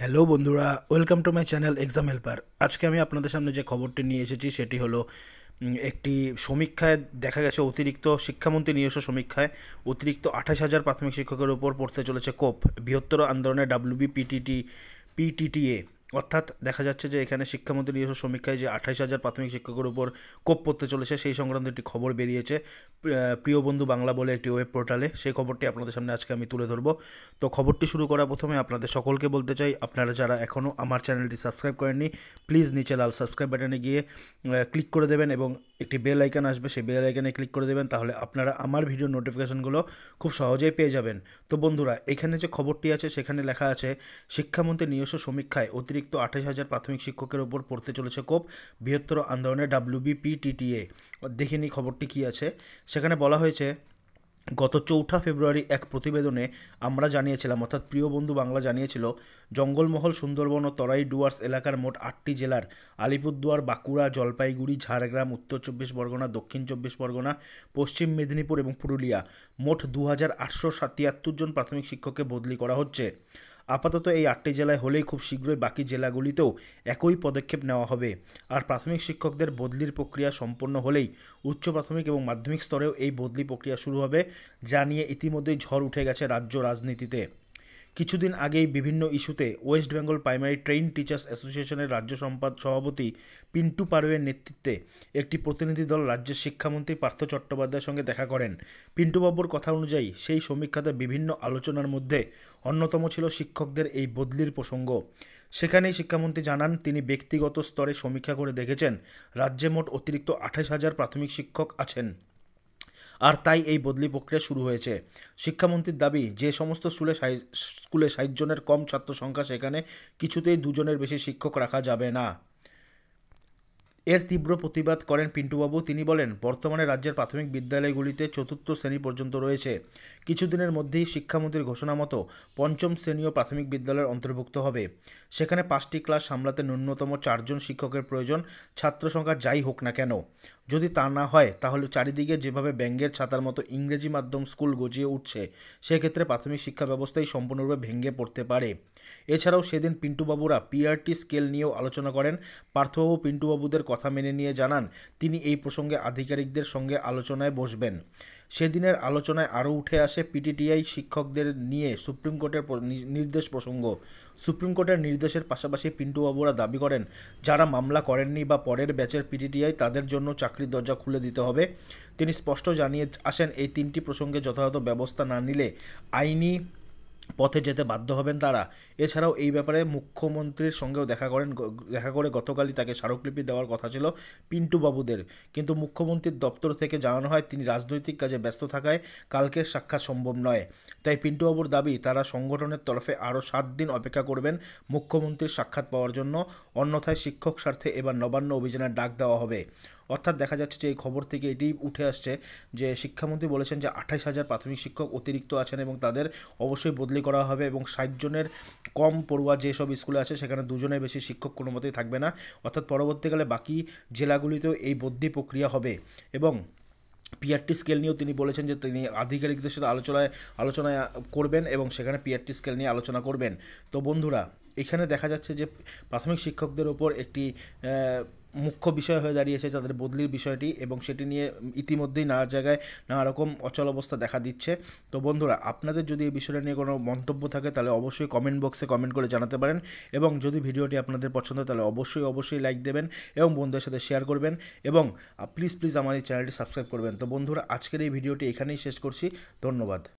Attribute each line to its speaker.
Speaker 1: Hello বন্ধুরা, welcome to my channel exam helper. আজকে আমি আপনাদের সামনে যে খবরটি নিয়ে এসেছি সেটি হলো একটি সমীক্ষায় দেখা গেছে অতিরিক্ত শিক্ষামন্ত্রী নিজস্ব সমীক্ষায় অতিরিক্ত আঠাশ হাজার প্রাথমিক শিক্ষকের উপর পড়তে চলেছে কোপ, বৃহত্তর আন্দোলনে ডাব্লিউবি পিটিটি পিটিটিএ অর্থাৎ দেখা যাচ্ছে যে এখানে শিক্ষামন্ত্রী নিজস্ব সমীক্ষায় যে আঠাশ হাজার প্রাথমিক শিক্ষকের উপর কোপ পড়তে চলেছে, সেই সংক্রান্ত একটি খবর বেরিয়েছে। প্রিয়- বন্ধু বাংলা বলে একটি ওয়েব পোর্টালে সেই খবরটি আপনাদের সামনে আজকে আমি তুলে ধরবো। তো খবরটি শুরু করার প্রথমে আপনাদের সকলকে বলতে চাই, আপনারা যারা এখনও আমার চ্যানেলটি সাবস্ক্রাইব করেননি, প্লিজ নিচে লাল সাবস্ক্রাইব বাটনে গিয়ে ক্লিক করে দেবেন এবং একটি বেল আইকন আসবে, সেই বেল আইকনে ক্লিক করে দেবেন, তাহলে আপনারা আমার ভিডিও নোটিফিকেশনগুলো খুব সহজেই পেয়ে যাবেন। তো বন্ধুরা, এখানে যে খবরটি আছে, সেখানে লেখা আছে, শিক্ষামন্ত্রী নিজস্ব সমীক্ষায় অতিরিক্ত আঠাশ হাজার প্রাথমিক শিক্ষকের ওপর পড়তে চলেছে কোপ, বৃহত্তর আন্দোলনে ডাব্লিউবিপিটিটিএ দেখিনি খবরটি কী আছে। সেখানে বলা হয়েছে, গত চৌঠা ফেব্রুয়ারি এক প্রতিবেদনে আমরা জানিয়েছিলাম, অর্থাৎ প্রিয় বন্ধু বাংলা জানিয়েছিল, জঙ্গলমহল, সুন্দরবন ও তরাই ডুয়ার্স এলাকার মোট আটটি জেলার আলিপুরদুয়ার, বাঁকুড়া, জলপাইগুড়ি, ঝাড়গ্রাম, উত্তর চব্বিশ পরগনা, দক্ষিণ চব্বিশ পরগনা, পশ্চিম মেদিনীপুর এবং পুরুলিয়া মোট দু হাজার আটশো তিয়াত্তর জন প্রাথমিক শিক্ষককে বদলি করা হচ্ছে। আপাতত এই আটটি জেলায় হলেই খুব শীঘ্রই বাকি জেলাগুলিতেও একই পদক্ষেপ নেওয়া হবে। আর প্রাথমিক শিক্ষকদের বদলির প্রক্রিয়া সম্পন্ন হলেই উচ্চ প্রাথমিক এবং মাধ্যমিক স্তরেও এই বদলি প্রক্রিয়া শুরু হবে, যা নিয়ে ইতিমধ্যেই ঝড় উঠে গেছে রাজ্য রাজনীতিতে। কিছুদিন আগেই বিভিন্ন ইস্যুতে West Bengal primary train teachers অ্যাসোসিয়েশনের রাজ্য সম্পাদ সভাপতি পিন্টু পারোয়ের নেতৃত্বে একটি প্রতিনিধি দল রাজ্যের শিক্ষামন্ত্রী পার্থ চট্টোপাধ্যায়ের সঙ্গে দেখা করেন। পিন্টুবাবুর কথা অনুযায়ী সেই সমীক্ষাতে বিভিন্ন আলোচনার মধ্যে অন্যতম ছিল শিক্ষকদের এই বদলির প্রসঙ্গ। সেখানেই শিক্ষামন্ত্রী জানান, তিনি ব্যক্তিগত স্তরে সমীক্ষা করে দেখেছেন, রাজ্যে মোট অতিরিক্ত আঠাশ হাজার প্রাথমিক শিক্ষক আছেন। আর তাই এই বদলি প্রক্রিয়া শুরু হয়েছে। শিক্ষামন্ত্রীর দাবি, যে সমস্ত স্কুলে স্কুলে ষাট জনের কম ছাত্র সংখ্যা, সেখানে কিছুতেই দুজনের বেশি শিক্ষক রাখা যাবে না। এর তীব্র প্রতিবাদ করেন পিন্টুবাবু। তিনি বলেন, বর্তমানে রাজ্যের প্রাথমিক বিদ্যালয়গুলিতে চতুর্থ শ্রেণি পর্যন্ত রয়েছে। কিছুদিনের মধ্যেই শিক্ষামন্ত্রীর ঘোষণা মতো পঞ্চম শ্রেণীয় প্রাথমিক বিদ্যালয়ের অন্তর্ভুক্ত হবে। সেখানে পাঁচটি ক্লাস সামলাতে ন্যূনতম চারজন শিক্ষকের প্রয়োজন। ছাত্র সংখ্যা যাই হোক না কেন, যদি তা না হয়, তাহলে চারিদিকে যেভাবে ব্যাঙ্গের ছাতার মতো ইংরেজি মাধ্যম স্কুল গজিয়ে উঠছে, সেক্ষেত্রে প্রাথমিক শিক্ষা ব্যবস্থাই সম্পূর্ণরূপে ভেঙে পড়তে পারে। এছাড়াও সেদিন পিন্টুবাবুরা পিআরটি স্কেল নিয়েও আলোচনা করেন। পার্থবাবু পিন্টুবাবুদের কথা মেনে নিয়ে জানান, তিনি এই প্রসঙ্গে আধিকারিকদের সঙ্গে আলোচনায় বসবেন। সেদিনের আলোচনায় আরও উঠে আসে পিটিটিআই শিক্ষকদের নিয়ে সুপ্রিম কোর্টের নির্দেশ প্রসঙ্গ। সুপ্রিম কোর্টের নির্দেশের পাশাপাশি পিন্টুবাবুরা দাবি করেন, যারা মামলা করেননি বা পরের ব্যাচের পিটিটিআই তাদের জন্য চাকরির দরজা খুলে দিতে হবে। তিনি স্পষ্ট জানিয়ে আসেন, এই তিনটি প্রসঙ্গে যথাযথ ব্যবস্থা না নিলে আইনি পথে যেতে বাধ্য হবেন তারা। এছাড়াও এই ব্যাপারে মুখ্যমন্ত্রীর সঙ্গেও দেখা করেন দেখা করে গতকালই তাকে স্মারকলিপি দেওয়ার কথা ছিল পিন্টু বাবুদের কিন্তু মুখ্যমন্ত্রীর দপ্তর থেকে জানানো হয়, তিনি রাজনৈতিক কাজে ব্যস্ত থাকায় কালকের সাক্ষাৎ সম্ভব নয়। তাই পিন্টু বাবুর দাবি, তারা সংগঠনের তরফে আরও সাত দিন অপেক্ষা করবেন মুখ্যমন্ত্রীর সাক্ষাৎ পাওয়ার জন্য। অন্যথায় শিক্ষক স্বার্থে এবার নবান্ন অভিযানের ডাক দেওয়া হবে। অর্থাৎ দেখা যাচ্ছে যে এই খবর থেকে এটি উঠে আসছে যে শিক্ষামন্ত্রী বলেছেন যে আঠাশ হাজার প্রাথমিক শিক্ষক অতিরিক্ত আছেন এবং তাদের অবশ্যই বদলি করা হবে এবং ষাট জনের কম পড়ুয়া যেসব স্কুলে আছে সেখানে দুজনের বেশি শিক্ষক কোনো মতেই থাকবে না। অর্থাৎ পরবর্তীকালে বাকি জেলাগুলিতেও এই বদলি প্রক্রিয়া হবে এবং পিআরটি স্কেল নিয়েও তিনি বলেছেন যে তিনি আধিকারিকদের সাথে আলোচনায় আলোচনায় করবেন এবং সেখানে পিআরটি স্কেল নিয়ে আলোচনা করবেন। তো বন্ধুরা, এখানে দেখা যাচ্ছে যে প্রাথমিক শিক্ষকদের ওপর একটি মুখ্য বিষয় হয়ে দাঁড়িয়েছে তাদের বদলির বিষয়টি এবং সেটি নিয়ে ইতিমধ্যেই নানা জায়গায় নানা রকম অচল অবস্থা দেখা দিচ্ছে। তো বন্ধুরা, আপনাদের যদি এই বিষয়টা নিয়ে কোনো মন্তব্য থাকে, তাহলে অবশ্যই কমেন্ট বক্সে কমেন্ট করে জানাতে পারেন এবং যদি ভিডিওটি আপনাদের পছন্দ, তাহলে অবশ্যই অবশ্যই লাইক দেবেন এবং বন্ধুদের সাথে শেয়ার করবেন এবং প্লিজ প্লিজ আমার এই চ্যানেলটি সাবস্ক্রাইব করবেন। তো বন্ধুরা, আজকের এই ভিডিওটি এখানেই শেষ করছি। ধন্যবাদ।